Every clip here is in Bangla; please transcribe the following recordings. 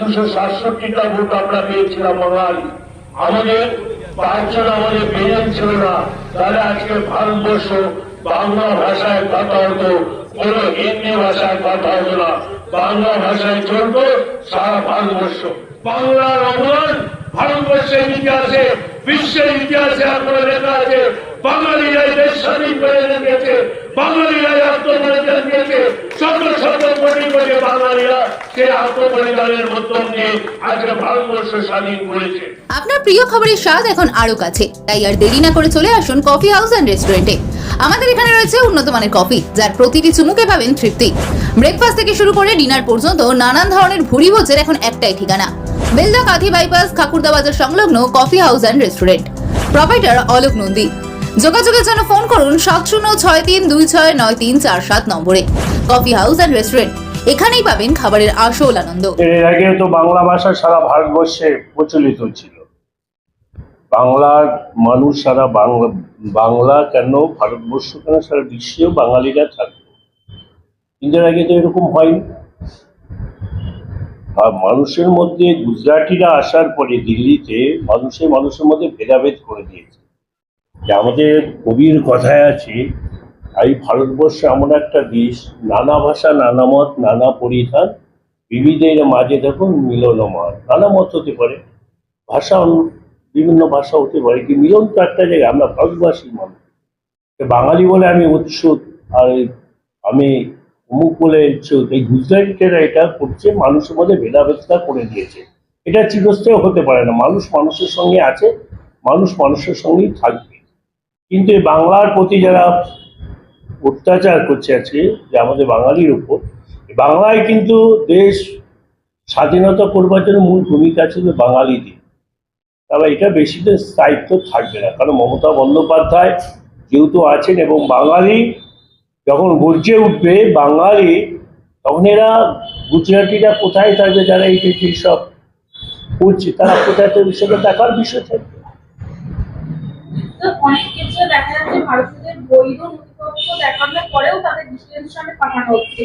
দুশো সাতষট্টিটা ভোট আমরা পেয়েছিলাম বাঙালি। আমাদের পাঁচজন আমাদের বেজন ছিল না। তাহলে আজকে ভারতবর্ষ বাংলা ভাষায় কথা হতো, কোন হিন্দি ভাষায় কথা হতো না। বাংলা ভাষায় চলতো সারা ভারতবর্ষ। বাংলার অবদান ভারতবর্ষের ইতিহাসে, বিশ্বের ইতিহাসে, আপনারা লেখা আছে বাঙালিরাই দেশ স্বাধীন করে রেখেছে। শত শত কোটি কোটি বাঙালিরা সেই আত্মবলিদানের মধ্য দিয়ে আজকে ভারতবর্ষ স্বাধীন করেছে। আপনার প্রিয় খাবারের স্বাদ এখন আরও কাছে। তাই আর দেরি না করে চলে আসুন কফি হাউস অ্যান্ড রেস্টুরেন্টে আমাদের এখানে রয়েছে উন্নত মানের কফি যার প্রতিটি চুমুকে পাবেন তৃপ্তি। ব্রেকফাস্ট থেকে শুরু করে ডিনার পর্যন্ত নানান ধরনের ভুরি ভোজের এখন একটাই ঠিকানা। বেলদা কাঁথি বাইপাস খাকুরদা বাজার সংলগ্ন coffee house and restaurant proprietor Alok Nandi. যোগাযোগের জন্য ফোন করুন সাত শূন্য ছয় তিন দুই ছয় নয় তিন চার সাত নম্বরে। কফি হাউস অ্যান্ড রেস্টুরেন্ট, এখানেই পাবেন খাবারের আসল আনন্দ। এর আগে তো বাংলা ভাষা সারা ভারতবর্ষে প্রচলিত ছিল। বাংলার মানুষ সারা বাংলা বাংলা কেন, ভারতবর্ষ কেন, সারা বিশ্বেও বাঙালিরা থাকবে কিন্তু আগে তো এরকম হয়নি। আর মানুষের মধ্যে, গুজরাটিরা আসার পরে দিল্লিতে মানুষের মানুষের মধ্যে ভেদাভেদ করে দিয়েছে। যে আমাদের কবির কথায় আছে, এই ভারতবর্ষ এমন একটা দেশ, নানা ভাষা, নানা মত, নানা পরিধান বিবিধের মাঝে দেখুন মিলনমান নানা মত হতে পারে, ভাষা বিভিন্ন ভাষা হতে পারে কি মিলন তো একটা জায়গায়, আমরা ভারতবাসী মানুষ। বাঙালি বলে আমি উৎসুক, আর আমি অমুক বলে ইচ্ছুক এই গুজরাটিরা এটা করছে, মানুষের মধ্যে ভেদাভেদটা করে দিয়েছে। এটা চিরস্থায়ী হতে পারে না, মানুষ মানুষের সঙ্গে আছে, মানুষ মানুষের সঙ্গেই থাকবে। কিন্তু এই বাংলার প্রতি যারা অত্যাচার করছে আজকে, যে আমাদের বাঙালির উপর বাংলায় কিন্তু দেশ স্বাধীনতা করবার জন্য মূল ভূমিকা ছিল বাঙালিদের। তবে এটা বেশি দিন স্থায়িত্ব থাকবে না, কারণ মমতা বন্দ্যোপাধ্যায় যেহেতু আছেন এবং বাঙালি যখন গর্জে উঠবে বাঙালি, তখন এরা গুজরাটিরা কোথায় থাকবে, যারা এই সব করছে, তারা কোথায় থাকবে সেটা দেখার বিষয় থাকবে। অনেক ক্ষেত্রে দেখা যাচ্ছে ভারতীয়দের বৈধ নথিপত্র দেখানোর পরেও তাদের পাঠানো হচ্ছে?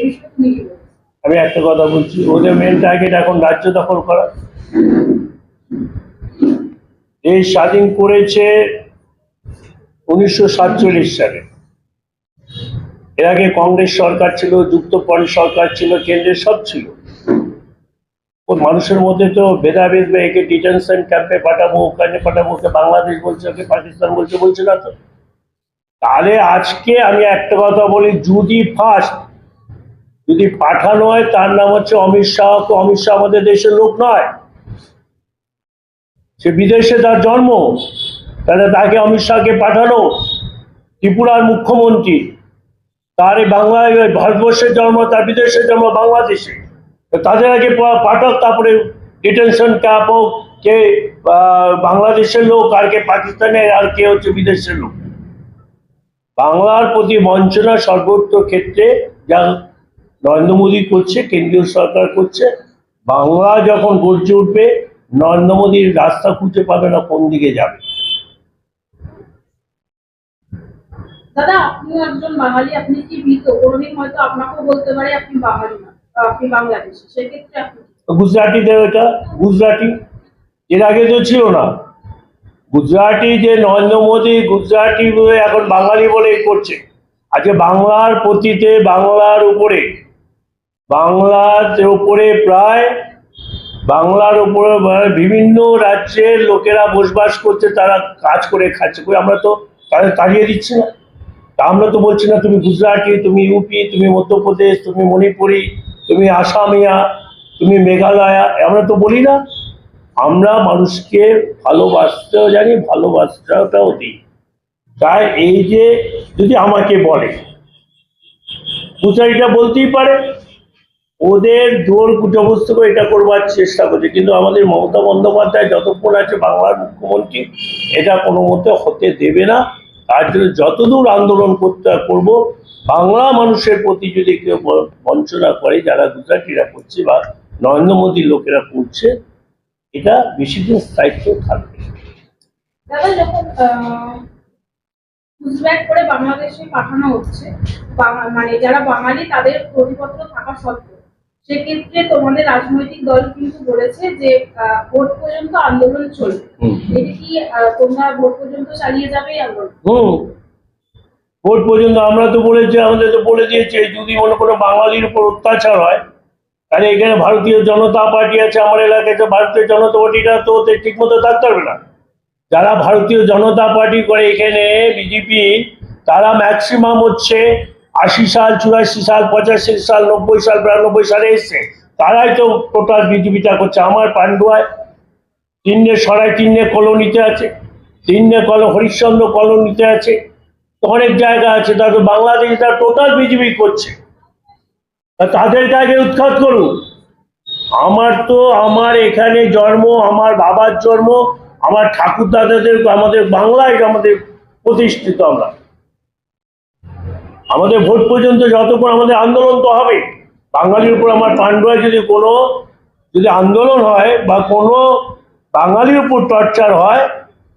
আমি একটা কথা বলছি, ওদের মেন টার্গেট এখন রাজ্য দখল করা। দেশ স্বাধীন করেছে উনিশশো সাতচল্লিশ সালে। এর আগে কংগ্রেস সরকার ছিল যুক্তপরি সরকার ছিল, কেন্দ্রের সব ছিল। মানুষের মধ্যে তো ভেদাভেদ বা একে ডিটেনশন ক্যাম্পে পাঠাবো, ওখানে পাঠাবো, ওকে বাংলাদেশ বলছে, ওকে পাকিস্তান বলছে বলছে না তো। তাহলে আজকে আমি একটা কথা বলি, যদি ফার্স্ট যদি পাঠানো হয়, তার নাম হচ্ছে অমিত শাহ। তো অমিত শাহ আমাদের দেশের লোক নয়। সে বিদেশে তার জন্ম। তাহলে তাকে অমিত শাহকে পাঠানো। ত্রিপুরার মুখ্যমন্ত্রী। তার এই বাংলায়, ভারতবর্ষের জন্ম, তার বিদেশের জন্ম বাংলাদেশে। তাদের আগে পাঠক, তারপরে ডিটেনশন ক্যাম্প হোক, কে বাংলাদেশের লোক, আর কে পাকিস্তানের, আর কে হচ্ছে বিদেশের লোক। বাংলার প্রতি বঞ্চনা সর্বত্র ক্ষেত্রে যা নরেন্দ্র মোদী করছে, কেন্দ্রীয় সরকার করছে, বাংলা যখন গর্জে উঠবে, নরেন্দ্র মোদীর রাস্তা খুঁজে পাবে না কোন দিকে যাবে। দাদা, আপনিও একজন বাঙালি, আপনি কি ভীত? কোনোদিন হয়তো আপনাকেও বলতে পারে আপনি বাঙালি না। গুজরাটিদের ওটা গুজরাটি, এর আগে তো ছিল না। গুজরাটি যে নরেন্দ্র মোদী গুজরাটি এখন বাঙালি বলে করছে। আজকে বাংলার প্রতিতে, বাংলার উপরে বাংলার উপরে প্রায়, বাংলার উপরে মানে বিভিন্ন রাজ্যের লোকেরা বসবাস করছে, তারা কাজ করে খাচ্ছে। কই আমরা তো তাদের তাড়িয়ে দিচ্ছি না। তা আমরা তো বলছি না, তুমি গুজরাটি, তুমি ইউপি, তুমি মধ্যপ্রদেশ, তুমি মণিপুরি তুমি আসামিয়া, তুমি মেঘালয়া, আমরা তো বলি না। আমরা মানুষকে ভালোবাসতেও জানি, ভালোবাসাটাও দিই। তাই এই যে যদি আমাকে বলে গুজরাটিটা বলতেই পারে, ওদের জোর জবস্ত করে এটা করবার চেষ্টা করছে। কিন্তু আমাদের মমতা বন্দ্যোপাধ্যায় যতক্ষণ আছে বাংলার মুখ্যমন্ত্রী, এটা কোনো মতে হতে দেবে না। তার জন্য যতদূর আন্দোলন করতে করব, বাংলা মানুষের প্রতি যদি কেউ বঞ্চনা করে, যারা গুজরাটিরা করছে বা নরেন্দ্র মোদীর লোকেরা করছে, এটা বেশি দিন স্থায়িত্ব থাকবে করে বাংলাদেশে পাঠানো হচ্ছে মানে যারা বাঙালি, তাদের নথিপত্র থাকা সত্ত্বেও সেক্ষেত্রে তোমাদের রাজনৈতিক দল কিন্তু বলেছে যে ভোট পর্যন্ত আন্দোলন চলবে। এটা কি তোমরা ভোট পর্যন্ত চালিয়ে যাবে আন্দোলন ভোট পর্যন্ত আমরা তো বলেছি আমাদের তো বলে দিয়েছে যদি মনে করো বাঙালির উপর অত্যাচার হয় তাহলে এখানে ভারতীয় জনতা পার্টি আছে আমার এলাকায় তো ভারতীয় জনতা পার্টিটা তো ওদের ঠিক মতো থাকতে পারবে না। যারা ভারতীয় জনতা পার্টি করে এখানে বিজেপি তারা ম্যাক্সিমাম হচ্ছে আশি সাল, চুরাশি সাল, পঁচাশি সাল, নব্বই সাল, বিরানব্বই সালে এসছে। তারাই তো টোটাল বিজেপিটা করছে। আমার পান্ডুয়ায় তিনটে সরাই, তিনটে কলোনিতে আছে। তিনটে কল, হরিশ্চন্দ্র কলোনিতে আছে। তো অনেক জায়গা আছে। তাদের বাংলাদেশে তারা টোটাল বিজেপি করছে। তা তাদেরকে আগে উৎখাত করুন। আমার তো আমার এখানে জন্ম, আমার বাবার জন্ম, আমার ঠাকুর দাদাদের আমাদের বাংলায় আমাদের প্রতিষ্ঠিত আমরা। আমাদের ভোট পর্যন্ত যতক্ষণ আমাদের আন্দোলন তো হবে। বাঙালির উপর আমার পান্ডুয়ায় যদি কোনো, যদি আন্দোলন হয় বা কোনো বাঙালির উপর টর্চার হয়,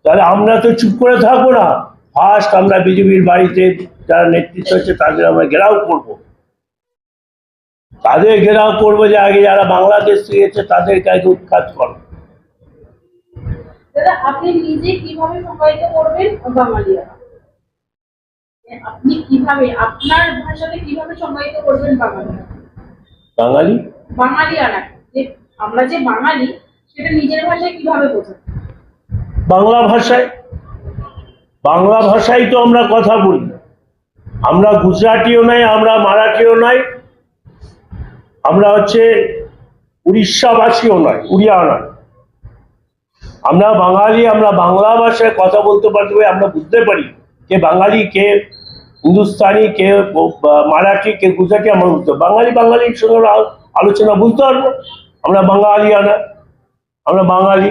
তাহলে আমরা তো চুপ করে থাকব না। ফার্স্ট আমরা বিজেপির বাড়িতে যারা নেতৃত্ব হচ্ছে তাদের আমরা ঘেরাও করব। তাদের ঘেরাও করব যে আগে যারা বাংলাদেশ থেকে তাদেরকে আগে উৎখাত করো। আপনি নিজে কীভাবে করবেন আপনি কীভাবে আপনার ভাষাতে কীভাবে সংজ্ঞায়িত করবেন বাঙালিরা বাঙালি? বাঙালিয়ানা যে আমরা যে বাঙালি সেটা নিজের ভাষায় কীভাবে বোঝাবো? বাংলা ভাষায়? বাংলা ভাষায় তো আমরা কথা বলি। আমরা গুজরাটিও নাই আমরা মারাঠিও নাই আমরা হচ্ছে উড়িষ্যাবাসীও নয় উড়িয়াও নয় আমরা বাঙালি আমরা বাংলা ভাষায় কথা বলতে পারব আমরা বুঝতে পারি। কে বাঙালি, কে হিন্দুস্তানি, কে মারাঠি, কে গুজরাটি, আমরা বুঝতে। বাঙালি, বাঙালির সঙ্গে আলোচনা বুঝতে পারব আমরা বাঙালিয়ানা, আমরা বাঙালি